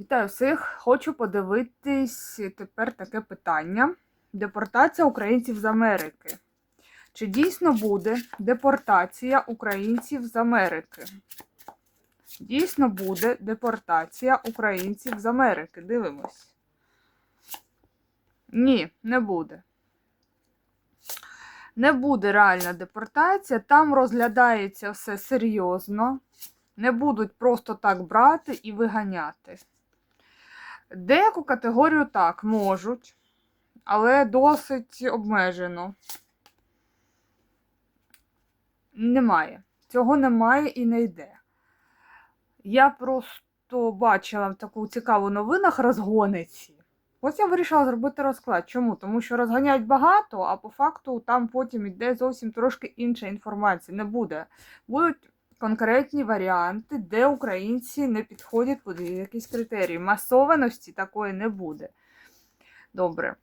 Вітаю всіх! Хочу подивитись тепер таке питання: депортація українців з Америки. Чи дійсно буде депортація українців з Америки? Дійсно буде депортація українців з Америки. Дивимось. Ні, не буде. Не буде реальна депортація. Там розглядається все серйозно. Не будуть просто так брати і виганяти. Деяку категорію так можуть, але досить обмежено. Немає. Цього немає і не йде. Я просто бачила таку цікаву новинах розгониці. Ось я вирішила зробити розклад. Чому? Тому що розганяють багато, а по факту там потім йде зовсім трошки інша інформація. Не буде. Будуть конкретні варіанти, де українці не підходять під якісь критерії. Масованості такої не буде. Добре.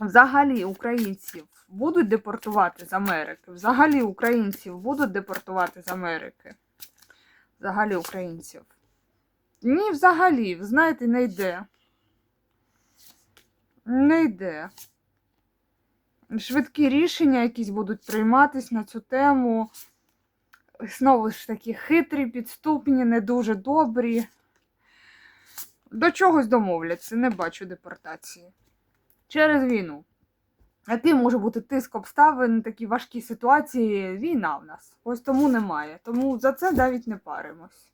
Взагалі українців будуть депортувати з Америки. Взагалі українців будуть депортувати з Америки. Взагалі українців. Ні, взагалі, знаєте, не йде. Не йде. Швидкі рішення якісь будуть прийматись на цю тему. Знову ж таки, хитрі, підступні, не дуже добрі. До чогось домовляться, не бачу депортації. Через війну. Який може бути тиск обставин, такі важкі ситуації? Війна в нас. Ось тому немає. Тому за це навіть не паримось.